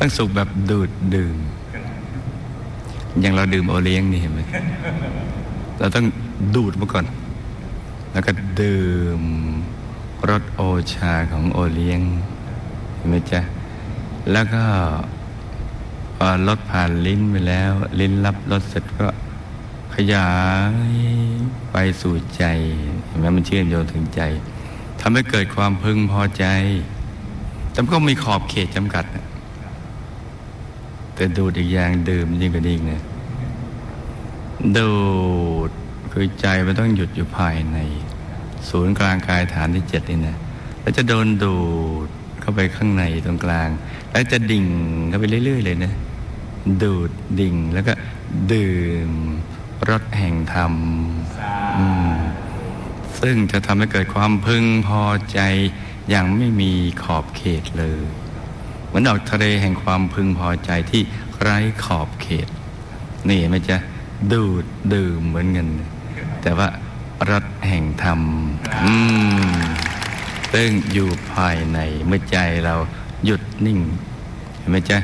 ต้องสุขแบบดูดดื่ม อย่างเราดื่มโอเลี้ยงนี่เห็นไหมเราต้องดูดมาก่อน แล้วก็ดื่มรสโอชาของโอเลี้ยงเห็นไหมจ๊ะ แล้วก็พอรสผ่านลิ้นไปแล้ว ลิ้นรับรสเสร็จก็ขยายไปสู่ใจเห็นไหมมันเชื่อมโยงถึงใจทำให้เกิดความพึงพอใจแต่ก็มีขอบเขตจำกัดนะ แต่ดูดอีกอย่างดื่มยิ่งกว่านี้อีกนะดูดคือใจมันต้องหยุดอยู่ภายใน ศูนย์กลางกายฐานที่เจ็ดนี่นะแล้วจะโดนดูดเข้าไปข้างในตรงกลาง แล้วจะดิ่งเข้าไปเรื่อยๆเลยนะดูดดิ่งแล้วก็ดื่มรสแห่งธรรมอืมซึ่งจะทำให้เกิดความพึงพอใจอย่างไม่มีขอบเขตเลย เหมือนดอกทะเลแห่งความพึงพอใจที่ไร้ขอบเขต นี่เห็นไหมจ๊ะดูดดื่มเหมือนกัน แต่ว่ารสแห่งธรรมอืมซึ่งอยู่ภายในเมื่อใจเราหยุดนิ่งเห็นไหมจ๊ะ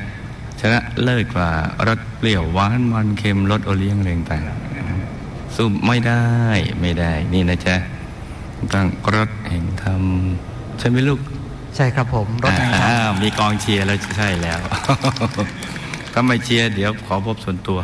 ชนะเลิศกว่ารสเปรี้ยวหวานมันเค็มรสโอเลี้ยงอะไรต่างๆสู้ไม่ได้ไม่ได้ นี่นะจ๊ะต้องรสแห่งธรรมใช่ไหมลูก ใช่ครับผมรถแห่งธรรมอ่ามีกองเชียร์แล้วใช่แล้ว ถ้าไม่เชียร์เดี๋ยวขอพบส่วนตัว